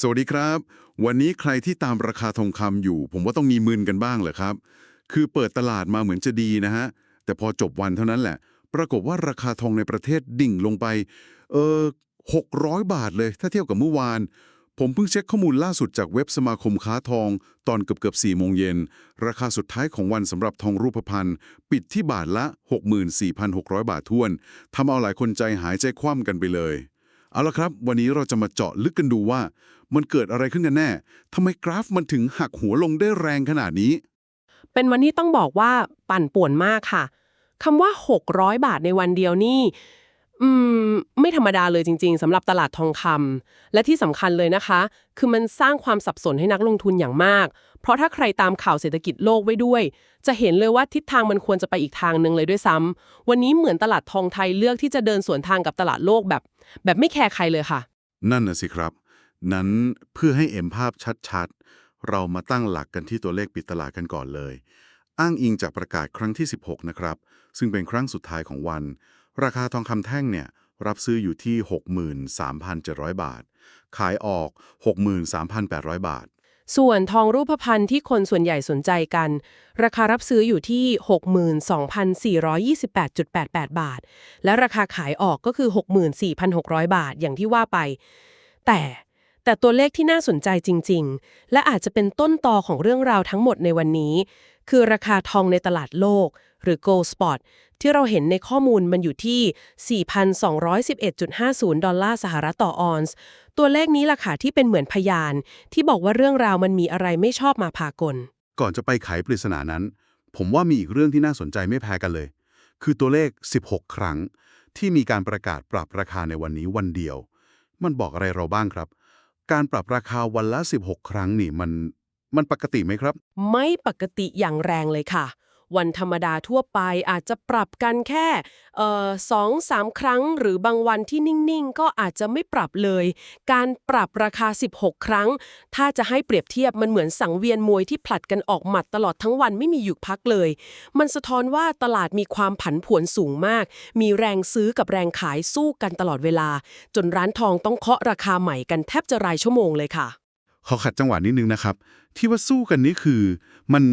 สวัสดีครับ วันนี้ใครที่ตามราคาทองคำอยู่ ผมว่าต้องมีมึนกันบ้างเหรอครับ คือเปิดตลาดมาเหมือนจะดีนะฮะ แต่พอจบวันเท่านั้นแหละ ปรากฏว่าราคาทองในประเทศดิ่งลงไป เออ600บาทเลย ถ้าเทียบกับเมื่อวาน ผมเพิ่งเช็คข้อมูลล่าสุดจากเว็บสมาคมค้าทอง ตอนเกือบเกือบ4โมงเย็น ราคาสุดท้ายของวันสำหรับทองรูปพรรณปิดที่บาทละ 64,600 บาททวนทำเอาหลายคนใจหายใจคว่ำกันไปเลย เอาละครับ วันนี้เราจะมาเจาะลึกกันดูว่า มันเกิดอะไรขึ้นกันแน่ทำไมกราฟมันถึงหักหัวลงได้แรงขนาดนี้ เป็นวันที่ต้องบอกว่าปั่นป่วนมากค่ะคำว่า 600 บาทในวันเดียวนี่ อืม ไม่ธรรมดาเลยจริง ๆสำหรับตลาดทองคำและที่สำคัญเลยนะคะ คือมันสร้างความสับสนให้นักลงทุนอย่างมาก เพราะถ้าใครตามข่าวเศรษฐกิจโลกไว้ด้วย จะเห็นเลยว่าทิศทางมันควรจะไปอีกทางหนึ่งเลยด้วยซ้ำวันนี้เหมือนตลาดทองไทยเลือกที่จะเดินสวนทางกับตลาดโลกแบบ แบบไม่แคร์ใครเลยค่ะ นั่นน่ะสิครับ นั้นเพื่อให้เอ็มภาพชัดๆ เรามาตั้งหลักกันที่ตัวเลขปิดตลาดกันก่อนเลย อ้างอิงจากประกาศครั้งที่ 16 นะครับ ซึ่งเป็นครั้งสุดท้ายของวัน ราคาทองคำแท่งเนี่ยรับซื้ออยู่ที่ 63,700 บาท ขายออก 63,800 บาท ส่วนทองรูปพรรณที่คนส่วนใหญ่สนใจกัน ราคารับซื้ออยู่ที่ 62,428.88 บาท และราคาขายออกก็คือ 64,600 บาทอย่างที่ว่าไป แต่แต่ตัวเลขที่น่าสนใจจริง ๆ และอาจจะเป็นต้นตอของเรื่องราวทั้งหมดในวันนี้ คือราคาทองในตลาดโลก หรือ Gold Spot ที่เราเห็นในข้อมูลมันอยู่ที่ 4,211.50 ดอลลาร์สหรัฐต่อออนซ์ ตัวเลขนี้ล่ะค่ะที่เป็นเหมือนพยาน ที่บอกว่าเรื่องราวมันมีอะไรไม่ชอบมาพากล ก่อนจะไปไขปริศนานั้น ผมว่ามีอีกเรื่องที่น่าสนใจไม่แพ้กันเลย คือตัวเลข 16 ครั้ง ที่มีการประกาศปรับราคาในวันนี้วันเดียว มันบอกอะไรเราบ้างครับ การปรับราคาวันละ 16 ครั้งนี่มัน มันปกติไหมครับ ไม่ปกติอย่างแรงเลยค่ะ วันธรรมดาทั่วไปอาจจะปรับกันแค่สองสามครั้ง หรือบางวันที่นิ่ง ๆ ก็อาจจะไม่ปรับเลย การปรับราคา 16 ครั้ง ถ้าจะให้เปรียบเทียบมันเหมือนสังเวียนมวยที่ผลัดกันออกหมัดตลอดทั้งวันไม่มีหยุดพักเลย มันสะท้อนว่าตลาดมีความผันผวนสูงมาก มีแรงซื้อกับแรงขายสู้กันตลอดเวลา จนร้านทองต้องเคาะราคาใหม่กันแทบจะรายชั่วโมงเลยค่ะ ขอขัดจังหวะนิดนึงนะครับ ที่ว่าสู้กันนี่คือ มัน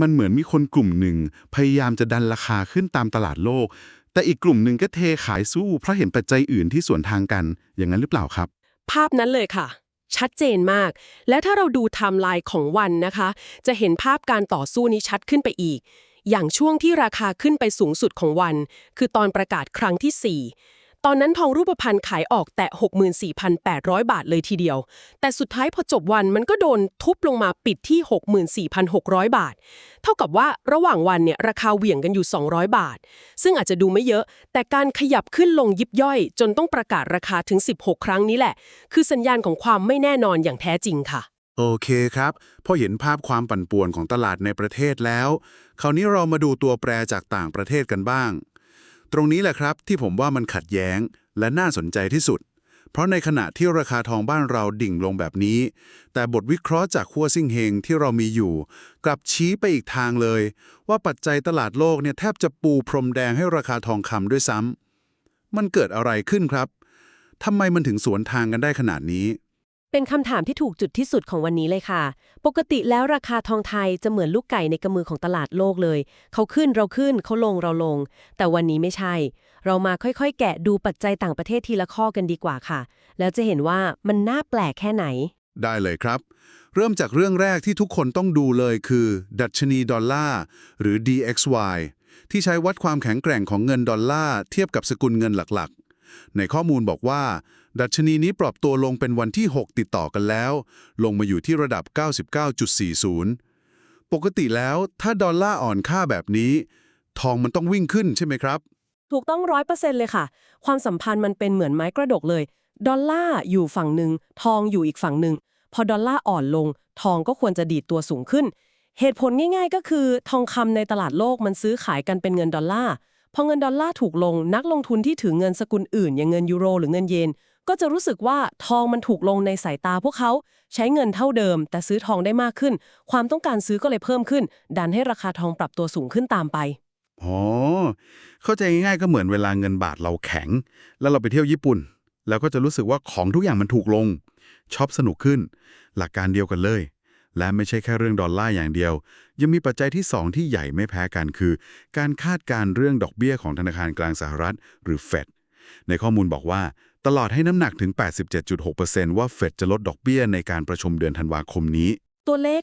มันเหมือนมีคนกลุ่มหนึ่ง พยายามจะดันราคาขึ้นตามตลาดโลก แต่อีกกลุ่มหนึ่งก็เทขายสู้ เพราะเห็นปัจจัยอื่นที่สวนทางกันอย่างนั้นหรือเปล่าครับ ภาพนั้นเลยค่ะ ชัดเจนมาก และถ้าเราดูไทม์ไลน์ของวันนะคะ จะเห็นภาพการต่อสู้นี้ชัดขึ้นไปอีก อย่างช่วงที่ราคาขึ้นไปสูงสุดของวัน คือตอนประกาศครั้งที่4 ตอนนั้นทองรูปพรรณขายออกแตะ64,800 บาทเลยทีเดียว แต่สุดท้ายพอจบวันมันก็โดนทุบลงมาปิดที่ 64,600 บาท เท่ากับว่าระหว่างวันเนี่ยราคาเหวี่ยงกันอยู่ 200 บาท ซึ่งอาจจะดูไม่เยอะ แต่การขยับขึ้นลงยิบย่อย จนต้องประกาศราคาถึง 16 ครั้งนี้แหละ คือสัญญาณของความไม่แน่นอนอย่างแท้จริงค่ะโอเคครับ พอเห็นภาพความปั่นป่วนของตลาดในประเทศแล้ว คราวนี้เรามาดูตัวแปรจากต่างประเทศกันบ้าง ตรงนี้แหละครับที่ผมว่ามันขัดแย้งและน่าสนใจที่สุด เพราะในขณะที่ราคาทองบ้านเราดิ่งลงแบบนี้ แต่บทวิเคราะห์จากขั้วซิ่งเฮงที่เรามีอยู่ กลับชี้ไปอีกทางเลย ว่าปัจจัยตลาดโลกเนี่ยแทบจะปูพรมแดงให้ราคาทองคำด้วยซ้ำมันเกิดอะไรขึ้นครับทำไมมันถึงสวนทางกันได้ขนาดนี้ เป็นคำถามที่ถูกจุดที่สุดของวันนี้เลยค่ะ ปกติแล้วราคาทองไทยจะเหมือนลูกไก่ในกำมือของตลาดโลกเลย เขาขึ้นเราขึ้นเขาลงเราลง แต่วันนี้ไม่ใช่ เรามาค่อยๆ แกะดูปัจจัยต่างประเทศทีละข้อกันดีกว่าค่ะ แล้วจะเห็นว่ามันน่าแปลกแค่ไหน ได้เลยครับ เริ่มจากเรื่องแรกที่ทุกคนต้องดูเลยคือ ดัชนีดอลลาร์หรือ DXY ที่ใช้วัดความแข็งแกร่งของเงินดอลลาร์เทียบกับสกุลเงินหลักๆ ในข้อมูลบอกว่า ดัชนีนี้ปรับตัวลงเป็นวันที่ 6 ติดต่อกันแล้ว ลงมาอยู่ที่ระดับ 99.40 ปกติแล้วถ้าดอลลาร์อ่อนค่าแบบนี้ ทองมันต้องวิ่งขึ้นใช่ไหมครับ ถูกต้องร้อยเปอร์เซ็นต์เลยค่ะ ความสัมพันธ์มันเป็นเหมือนไม้กระดกเลย ดอลลาร์อยู่ฝั่งหนึ่ง ทองอยู่อีกฝั่งหนึ่ง พอดอลลาร์อ่อนลง ทองก็ควรจะดีดตัวสูงขึ้น เหตุผลง่ายๆ ก็คือ ทองคำในตลาดโลกมันซื้อขายกันเป็นเงินดอลลาร์พอเงินดอลลาร์ถูกลงนักลงทุนที่ถือเงินสกุลอื่น อย่างเงินยูโรหรือเงินเยน ก็จะรู้สึกว่าทองมันถูกลงในสายตาพวกเขา ใช้เงินเท่าเดิม แต่ซื้อทองได้มากขึ้น ความต้องการซื้อก็เลยเพิ่มขึ้น ดันให้ราคาทองปรับตัวสูงขึ้นตามไปอ๋อเข้าใจง่ายๆก็เหมือนเวลาเงินบาทเราแข็ง แล้วเราไปเที่ยวญี่ปุ่น แล้วก็จะรู้สึกว่าของทุกอย่างมันถูกลงช็อปสนุกขึ้น หลักการเดียวกันเลย และไม่ใช่แค่เรื่องดอลลาร์อย่างเดียว ยังมีปัจจัยที่ 2 ที่ใหญ่ไม่แพ้กันคือ การคาดการเรื่องดอกเบี้ยของธนาคารกลางสหรัฐ หรือเฟดในข้อมูลบอกว่า ตลอดให้น้ำหนักถึง 87.6%ว่าเฟดจะลดดอกเบี้ยในการประชุมเดือนธันวาคมนี้ ตัวเลข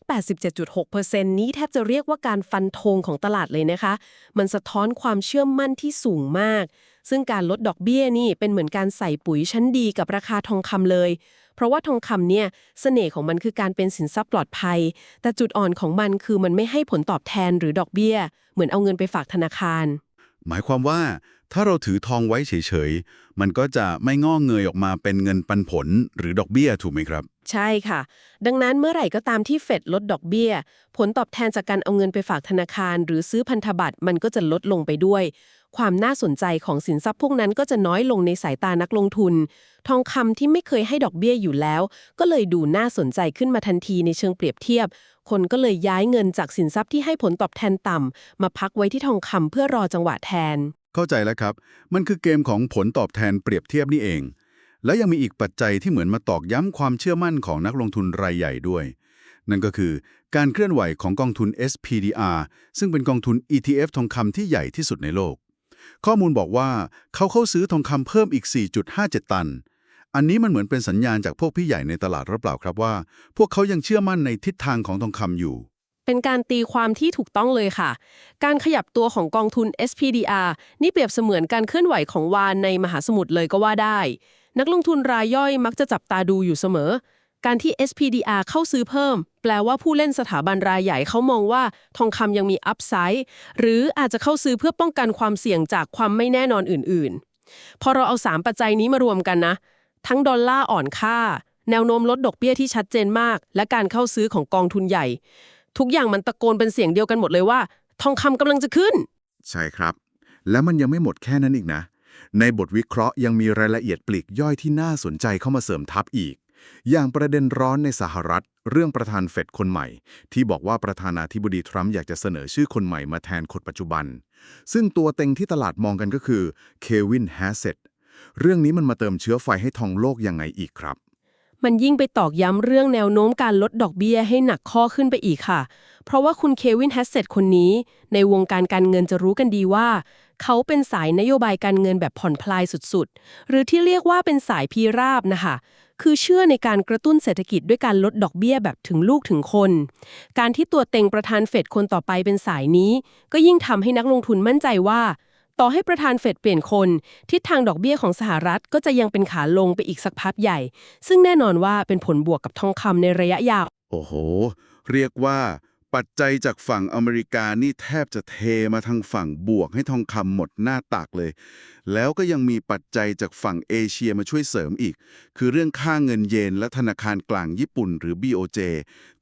87.6%นี้แทบจะเรียกว่าการฟันธงของตลาดเลยนะคะ มันสะท้อนความเชื่อมั่นที่สูงมาก ซึ่งการลดดอกเบี้ยนี่เป็นเหมือนการใส่ปุ๋ยชั้นดีกับราคาทองคำเลย เพราะว่าทองคำเนี่ยเสน่ห์ของมันคือการเป็นสินทรัพย์ปลอดภัย แต่จุดอ่อนของมันคือมันไม่ให้ผลตอบแทนหรือดอกเบี้ย เหมือนเอาเงินไปฝากธนาคารหมายความว่า ถ้าเราถือทองไว้เฉยๆ มันก็จะไม่งอกเงยออกมาเป็นเงินปันผลหรือดอกเบี้ยถูกไหมครับ ใช่ค่ะ ดังนั้นเมื่อไหร่ก็ตามที่เฟดลดดอกเบี้ย ผลตอบแทนจากการเอาเงินไปฝากธนาคาร หรือซื้อพันธบัตรมันก็จะลดลงไปด้วย ความน่าสนใจของสินทรัพย์พวกนั้นก็จะน้อยลงในสายตานักลงทุน ทองคำที่ไม่เคยให้ดอกเบี้ยอยู่แล้ว ก็เลยดูน่าสนใจขึ้นมาทันทีในเชิงเปรียบเทียบ คนก็เลยย้ายเงินจากสินทรัพย์ที่ให้ผลตอบแทนต่ำมาพักไว้ที่ทองคำเพื่อรอจังหวะแทน เข้าใจแล้วครับ มันคือเกมของผลตอบแทนเปรียบเทียบนี่เอง แล้วยังมีอีกปัจจัยที่เหมือนมาตอกย้ำความเชื่อมั่นของนักลงทุนรายใหญ่ด้วย นั่นก็คือการเคลื่อนไหวของกองทุน SPDR ซึ่งเป็นกองทุน ETF ทองคำที่ใหญ่ที่สุดในโลก ข้อมูลบอกว่าเขาเข้าซื้อทองคำเพิ่มอีก 4.57 ตัน อันนี้มันเหมือนเป็นสัญญาณจากพวกพี่ใหญ่ในตลาดหรือเปล่าครับว่า พวกเขายังเชื่อมั่นในทิศทางของทองคำอยู่ เป็นการตีความที่ถูกต้องเลยค่ะ การขยับตัวของกองทุน SPDR นี่เปรียบเสมือนการเคลื่อนไหวของวานในมหาสมุทรเลยก็ว่าได้ นักลงทุนรายย่อยมักจะจับตาดูอยู่เสมอ การที่ SPDR เข้าซื้อเพิ่ม แปลว่าผู้เล่นสถาบันรายใหญ่เขามองว่าทองคำยังมีอัพไซด์หรืออาจจะเข้าซื้อเพื่อป้องกันความเสี่ยงจากความไม่แน่นอนอื่นๆ พอเราเอา 3 ปัจจัยนี้มารวมกันนะ ทั้งดอลลาร์อ่อนค่า แนวโน้มลดดอกเบี้ยที่ชัดเจนมาก และการเข้าซื้อของกองทุนใหญ่ ทุกอย่างมันตะโกนเป็นเสียงเดียวกันหมดเลยว่า ทองคำกำลังจะขึ้น ใช่ครับ และมันยังไม่หมดแค่นั้นอีกนะ ในบทวิเคราะห์ยังมีรายละเอียดปลีกย่อยที่น่าสนใจเข้ามาเสริมทับอีก อย่างประเด็นร้อนในสหรัฐ เรื่องประธานเฟดคนใหม่ ที่บอกว่าประธานาธิบดีทรัมป์อยากจะเสนอชื่อคนใหม่มาแทนคนปัจจุบัน ซึ่งตัวเต็งที่ตลาดมองกันก็คือเควินแฮสเซตเรื่องนี้มันมาเติมเชื้อไฟให้ทองโลกยังไงอีกครับ มันยิ่งไปตอกย้ำเรื่องแนวโน้มการลดดอกเบี้ยให้หนักข้อขึ้นไปอีกค่ะ เพราะว่าคุณเควินแฮสเซตคนนี้ ในวงการการเงินจะรู้กันดีว่า เขาเป็นสายนโยบายการเงินแบบผ่อนคลายสุดๆ หรือที่เรียกว่าเป็นสายพีราบนะคะคือเชื่อในการกระตุ้นเศรษฐกิจด้วยการลดดอกเบี้ยแบบถึงลูกถึงคน การที่ตัวเต็งประธานเฟดคนต่อไปเป็นสายนี้ ก็ยิ่งทำให้นักลงทุนมั่นใจว่า ต่อให้ประธานเฟดเปลี่ยนคน ทิศทางดอกเบี้ยของสหรัฐก็จะยังเป็นขาลงไปอีกสักพักใหญ่ ซึ่งแน่นอนว่าเป็นผลบวกกับทองคำในระยะยาว โอ้โห เรียกว่า ปัจจัยจากฝั่งอเมริกานี่แทบจะเทมาทางฝั่งบวกให้ทองคำหมดหน้าตักเลย แล้วก็ยังมีปัจจัยจากฝั่งเอเชียมาช่วยเสริมอีก คือเรื่องค่าเงินเยนและธนาคารกลางญี่ปุ่นหรือ BOJ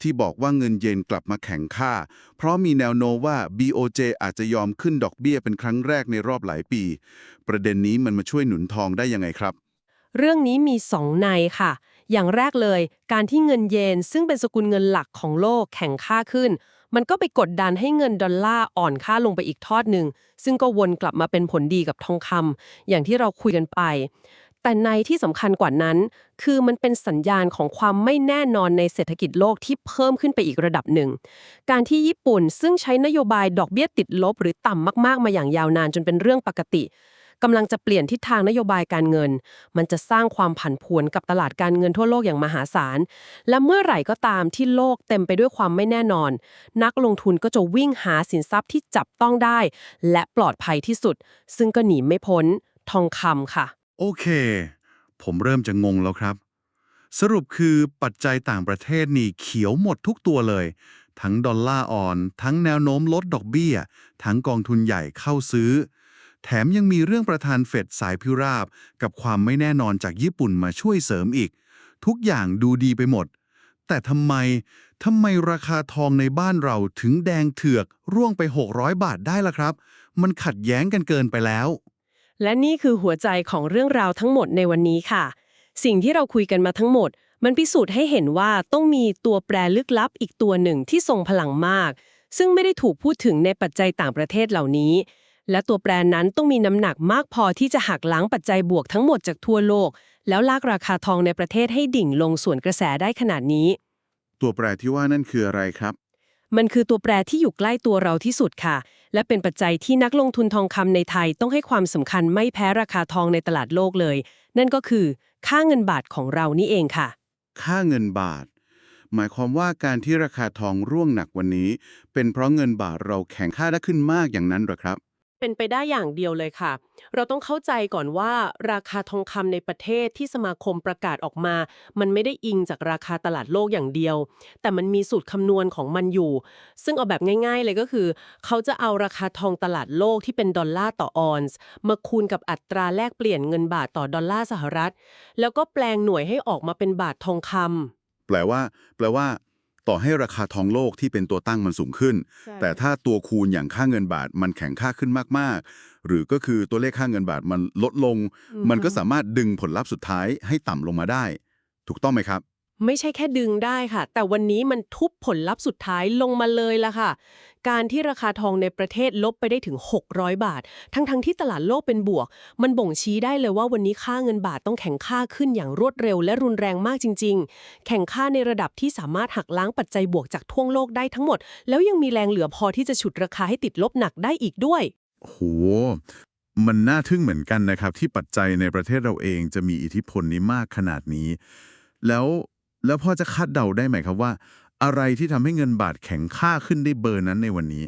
ที่บอกว่าเงินเยนกลับมาแข็งค่า เพราะมีแนวโน้มว่า BOJ อาจจะยอมขึ้นดอกเบี้ยเป็นครั้งแรกในรอบหลายปี ประเด็นนี้มันมาช่วยหนุนทองได้ยังไงครับ เรื่องนี้มีสองในค่ะ อย่างแรกเลย การที่เงินเยนซึ่งเป็นสกุลเงินหลักของโลกแข็งค่าขึ้น มันก็ไปกดดันให้เงินดอลลาร์อ่อนค่าลงไปอีกทอดหนึ่ง ซึ่งก็วนกลับมาเป็นผลดีกับทองคำอย่างที่เราคุยกันไป แต่ในที่สำคัญกว่านั้น คือมันเป็นสัญญาณของความไม่แน่นอนในเศรษฐกิจโลกที่เพิ่มขึ้นไปอีกระดับหนึ่ง การที่ญี่ปุ่นซึ่งใช้นโยบายดอกเบี้ยติดลบ หรือต่ำมากๆมาอย่างยาวนานจนเป็นเรื่องปกติ กำลังจะเปลี่ยนทิศทางนโยบายการเงิน มันจะสร้างความผันผวนกับตลาดการเงินทั่วโลกอย่างมหาศาล และเมื่อไหร่ก็ตามที่โลกเต็มไปด้วยความไม่แน่นอน นักลงทุนก็จะวิ่งหาสินทรัพย์ที่จับต้องได้ และปลอดภัยที่สุด ซึ่งก็หนีไม่พ้น ทองคำค่ะ โอเค ผมเริ่มจะงงแล้วครับ สรุปคือปัจจัยต่างประเทศนี่เขียวหมดทุกตัวเลยทั้งดอลลาร์อ่อน ทั้งแนวโน้มลดดอกเบี้ย ทั้งกองทุนใหญ่เข้าซื้อ แถมยังมีเรื่องประธานเฟดสายพิราบ กับความไม่แน่นอนจากญี่ปุ่นมาช่วยเสริมอีก ทุกอย่างดูดีไปหมด แต่ทำไมทำไมราคาทองในบ้านเราถึงแดงเถือก ร่วงไป 600 บาทได้ล่ะครับ มันขัดแย้งกันเกินไปแล้ว และนี่คือหัวใจของเรื่องราวทั้งหมดในวันนี้ค่ะ สิ่งที่เราคุยกันมาทั้งหมด มันพิสูจน์ให้เห็นว่าต้องมีตัวแปรลึกลับอีกตัวหนึ่งที่ทรงพลังมาก ซึ่งไม่ได้ถูกพูดถึงในปัจจัยต่างประเทศเหล่านี้ และตัวแปรนั้นต้องมีน้ำหนักมากพอที่จะหักล้างปัจจัยบวกทั้งหมดจากทั่วโลก แล้วลากราคาทองในประเทศให้ดิ่งลงส่วนกระแสได้ขนาดนี้ ตัวแปรที่ว่านั่นคืออะไรครับ มันคือตัวแปรที่อยู่ใกล้ตัวเราที่สุดค่ะ และเป็นปัจจัยที่นักลงทุนทองคำในไทยต้องให้ความสำคัญไม่แพ้ราคาทองในตลาดโลกเลย นั่นก็คือ ค่าเงินบาทของเรานี่เองค่ะ ค่าเงินบาท หมายความว่าการที่ราคาทองร่วงหนักวันนี้ เป็นเพราะเงินบาทเราแข็งค่าได้ขึ้นมากอย่างนั้นเหรอครับ เป็นไปได้อย่างเดียวเลยค่ะ เราต้องเข้าใจก่อนว่าราคาทองคำในประเทศที่สมาคมประกาศออกมา มันไม่ได้อิงจากราคาตลาดโลกอย่างเดียว แต่มันมีสูตรคำนวณของมันอยู่ ซึ่งเอาแบบง่าย ๆ เลยก็คือ เขาจะเอาราคาทองตลาดโลกที่เป็นดอลลาร์ต่อออนซ์มาคูณกับอัตราแลกเปลี่ยนเงินบาทต่อดอลลาร์สหรัฐ แล้วก็แปลงหน่วยให้ออกมาเป็นบาททองคำแปลว่า แปลว่า ต่อให้ราคาทองโลกที่เป็นตัวตั้งมันสูงขึ้น แต่ถ้าตัวคูณอย่างค่าเงินบาทมันแข็งค่าขึ้นมากๆ หรือก็คือตัวเลขค่าเงินบาทมันลดลงอือฮึมันก็สามารถดึงผลลัพธ์สุดท้ายให้ต่ำลงมาได้ ถูกต้องไหมครับ ไม่ใช่แค่ดึงได้ค่ะ แต่วันนี้มันทุบผลลัพธ์สุดท้ายลงมาเลยละค่ะ การที่ราคาทองในประเทศลบไปได้ถึง 600 บาท ทั้งๆทที่ตลาดโลกเป็นบวก มันบ่งชี้ได้เลยว่าวันนี้ค่าเงินบาทต้องแข็งค่าขึ้นอย่างรวดเร็วและรุนแรงมากจริง ๆ แข่งค่าในระดับที่สามารถหักล้างปัจจัยบวกจากทั่วโลกได้ทั้งหมด แล้วยังมีแรงเหลือพอที่จะฉุดราคาให้ติดลบหนักได้อีกด้วยโหมันน่าทึ่งเหมือนกันนะครับ ที่ปัจจัยในประเทศเราเองจะมีอิทธิพลนี้มากขนาดนี้ แล้ว แล้วพ่อจะคาดเดาได้ไหมครับว่า อะไรที่ทำให้เงินบาทแข็งค่าขึ้นได้เบอร์นั้นในวันนี้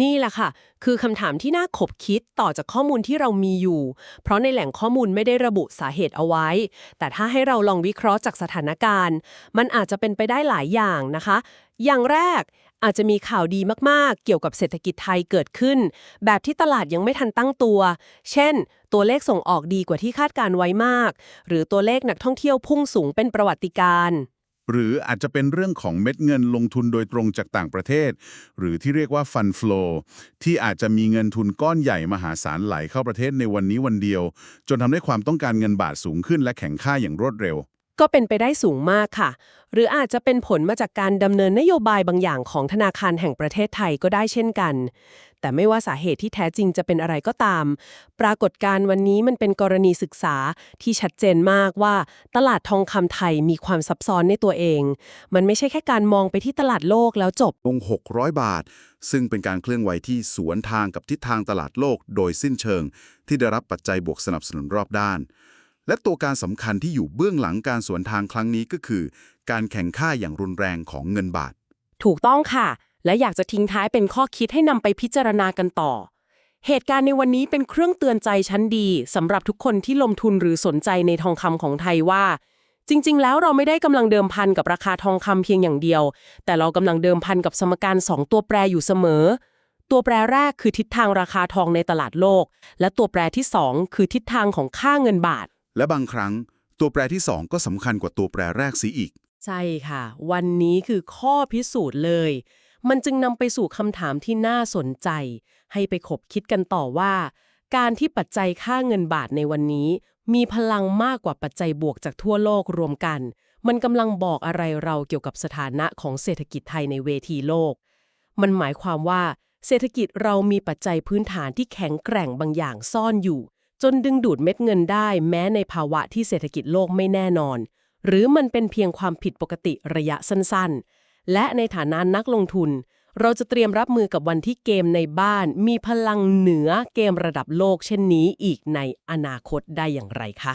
นี่แหละค่ะ คือคำถามที่น่าขบคิดต่อจากข้อมูลที่เรามีอยู่ เพราะในแหล่งข้อมูลไม่ได้ระบุสาเหตุเอาไว้ แต่ถ้าให้เราลองวิเคราะห์จากสถานการณ์ มันอาจจะเป็นไปได้หลายอย่างนะคะ อย่างแรกอาจจะมีข่าวดีมากๆ เกี่ยวกับเศรษฐกิจไทยเกิดขึ้น แบบที่ตลาดยังไม่ทันตั้งตัว เช่น ตัวเลขส่งออกดีกว่าที่คาดการไว้มาก หรือตัวเลขนักท่องเที่ยวพุ่งสูงเป็นประวัติการณ์ หรืออาจจะเป็นเรื่องของเม็ดเงินลงทุนโดยตรงจากต่างประเทศ หรือที่เรียกว่าฟันฟลูที่อาจจะมีเงินทุนก้อนใหญ่มหาศาลไหลเข้าประเทศในวันนี้วันเดียว จนทำให้ความต้องการเงินบาทสูงขึ้นและแข็งค่าอย่างรวดเร็ว ก็เป็นไปได้สูงมากค่ะ หรืออาจจะเป็นผลมาจากการดำเนินนโยบายบางอย่างของธนาคารแห่งประเทศไทยก็ได้เช่นกัน แต่ไม่ว่าสาเหตุที่แท้จริงจะเป็นอะไรก็ตาม ปรากฏการณ์วันนี้มันเป็นกรณีศึกษาที่ชัดเจนมากว่า ตลาดทองคำไทยมีความซับซ้อนในตัวเอง มันไม่ใช่แค่การมองไปที่ตลาดโลกแล้วจบ ลง 600 บาท ซึ่งเป็นการเคลื่อนไหวที่สวนทางกับทิศทางตลาดโลก โดยสิ้นเชิง ที่ได้รับปัจจัยบวกสนับสนุนรอบด้าน และตัวการสำคัญที่อยู่เบื้องหลังการสวนทางครั้งนี้ก็คือ การแข่งข้าอย่างรุนแรงของเงินบาท ถูกต้องค่ะ และอยากจะทิ้งท้ายเป็นข้อคิดให้นำไปพิจารณากันต่อ เหตุการณ์ในวันนี้เป็นเครื่องเตือนใจชั้นดีสำหรับทุกคนที่ลงทุนหรือสนใจในทองคำของไทยว่า จริง ๆ แล้วเราไม่ได้กำลังเดิมพันกับราคาทองคำเพียงอย่างเดียว แต่เรากำลังเดิมพันกับสมการ2ตัวแปรอยู่เสมอตัวแปรแรกคือทิศทางราคาทองในตลาดโลก และตัวแปรที่ 2 คือทิศทางของค่าเงินบาท และบางครั้งตัวแปรที่ 2 ก็สำคัญกว่าตัวแปรแรกเสียอีก ใช่ค่ะ วันนี้คือข้อพิสูจน์เลย มันจึงนำไปสู่คำถามที่น่าสนใจ ให้ไปขบคิดกันต่อว่า การที่ปัจจัยค่าเงินบาทในวันนี้ มีพลังมากกว่าปัจจัยบวกจากทั่วโลกรวมกัน มันกำลังบอกอะไรเราเกี่ยวกับสถานะของเศรษฐกิจไทยในเวทีโลก มันหมายความว่าเศรษฐกิจเรามีปัจจัยพื้นฐานที่แข็งแกร่งบางอย่างซ่อนอยู่ จนดึงดูดเม็ดเงินได้แม้ในภาวะที่เศรษฐกิจโลกไม่แน่นอน หรือมันเป็นเพียงความผิดปกติระยะสั้นๆ และในฐานะนักลงทุน เราจะเตรียมรับมือกับวันที่เกมในบ้าน มีพลังเหนือเกมระดับโลกเช่นนี้อีกในอนาคตได้อย่างไรคะ